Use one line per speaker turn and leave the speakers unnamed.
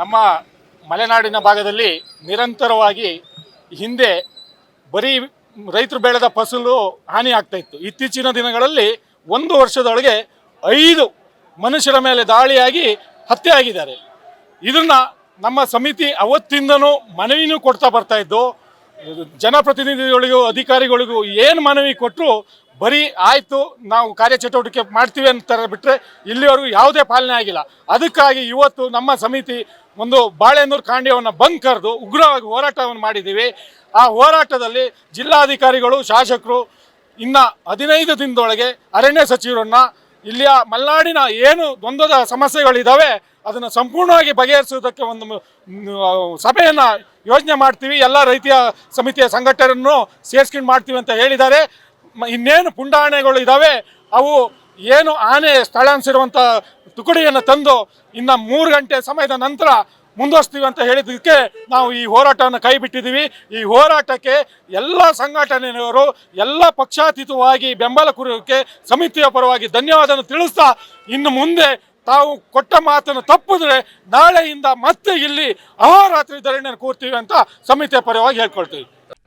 ನಮ್ಮ ಮಲೆನಾಡಿನ ಭಾಗದಲ್ಲಿ ನಿರಂತರವಾಗಿ ಹಿಂದೆ ಬರೀ ರೈತರು ಬೆಳೆದ ಫಸಲು ಹಾನಿ ಆಗ್ತಾ ಇತ್ತು. ಇತ್ತೀಚಿನ ದಿನಗಳಲ್ಲಿ ಒಂದು ವರ್ಷದೊಳಗೆ ಐದು ಮನುಷ್ಯರ ಮೇಲೆ ದಾಳಿಯಾಗಿ ಹತ್ಯೆ ಆಗಿದ್ದಾರೆ. ಇದನ್ನ ನಮ್ಮ ಸಮಿತಿ ಅವತ್ತಿಂದನೂ ಮನವಿನೂ ಕೊಡ್ತಾ ಬರ್ತಾ ಇದ್ದು, ಜನಪ್ರತಿನಿಧಿಗಳಿಗೂ, ಅಧಿಕಾರಿಗಳಿಗೂ ಏನು ಮನವಿ ಕೊಟ್ಟರು ಬರೀ ಆಯಿತು, ನಾವು ಕಾರ್ಯಚಟುವಟಿಕೆ ಮಾಡ್ತೀವಿ ಅಂತಾರೆ ಬಿಟ್ಟರೆ ಇಲ್ಲಿವರೆಗೂ ಯಾವುದೇ ಪಾಲನೆ ಆಗಿಲ್ಲ. ಅದಕ್ಕಾಗಿ ಇವತ್ತು ನಮ್ಮ ಸಮಿತಿ ಒಂದು ಬಾಳೆನೂರು ಕಾಂಡ್ಯವನ್ನು ಬಂದ್ ಕರೆದು ಉಗ್ರವಾಗಿ ಹೋರಾಟವನ್ನು ಮಾಡಿದ್ದೀವಿ. ಆ ಹೋರಾಟದಲ್ಲಿ ಜಿಲ್ಲಾಧಿಕಾರಿಗಳು, ಶಾಸಕರು ಇನ್ನು ಹದಿನೈದು ದಿನದೊಳಗೆ ಅರಣ್ಯ ಸಚಿವರನ್ನ ಇಲ್ಲಿಯ ಮಲೆನಾಡಿನ ಏನು ದ್ವಂದ್ವದ ಸಮಸ್ಯೆಗಳಿದ್ದಾವೆ ಅದನ್ನು ಸಂಪೂರ್ಣವಾಗಿ ಬಗೆಹರಿಸುವುದಕ್ಕೆ ಒಂದು ಸಭೆಯನ್ನು ಯೋಜನೆ ಮಾಡ್ತೀವಿ. ಎಲ್ಲ ರೈತ ಸಮಿತಿಯ ಸಂಘಟನೆಯನ್ನು ಸೇರ್ಸ್ಕೊಂಡು ಮಾಡ್ತೀವಿ ಅಂತ ಹೇಳಿದ್ದಾರೆ. ಇನ್ನೇನು ಪುಂಡಾಣೆಗಳು ಇದ್ದಾವೆ ಅವು ಏನು ಆನೆ ಸ್ಥಳಾಂತರಿರುವಂಥ ತುಕಡಿಯನ್ನು ತಂದು ಇನ್ನು ಮೂರು ಗಂಟೆ ಸಮಯದ ನಂತರ ಮುಂದುವರಿಸ್ತೀವಿ ಅಂತ ಹೇಳಿದ್ದಕ್ಕೆ ನಾವು ಈ ಹೋರಾಟವನ್ನು ಕೈ ಬಿಟ್ಟಿದ್ದೀವಿ ಈ ಹೋರಾಟಕ್ಕೆ ಎಲ್ಲ ಸಂಘಟನೆಯವರು, ಎಲ್ಲ ಪಕ್ಷಾತೀತವಾಗಿ ಬೆಂಬಲ ಕುರಿಯೋಕ್ಕೆ ಸಮಿತಿಯ ಪರವಾಗಿ ಧನ್ಯವಾದ ತಿಳಿಸ್ತಾ ಇನ್ನು ಮುಂದೆ ತಾವು ಕೊಟ್ಟ ಮಾತನ್ನು ತಪ್ಪಿದ್ರೆ ನಾಳೆಯಿಂದ ಮತ್ತೆ ಇಲ್ಲಿ ಅಹೋರಾತ್ರಿ ಧರಣಿಯನ್ನು ಕೂರ್ತೀವಿ ಅಂತ ಸಮಿತಿಯ ಪರವಾಗಿ ಹೇಳ್ಕೊಳ್ತೀವಿ.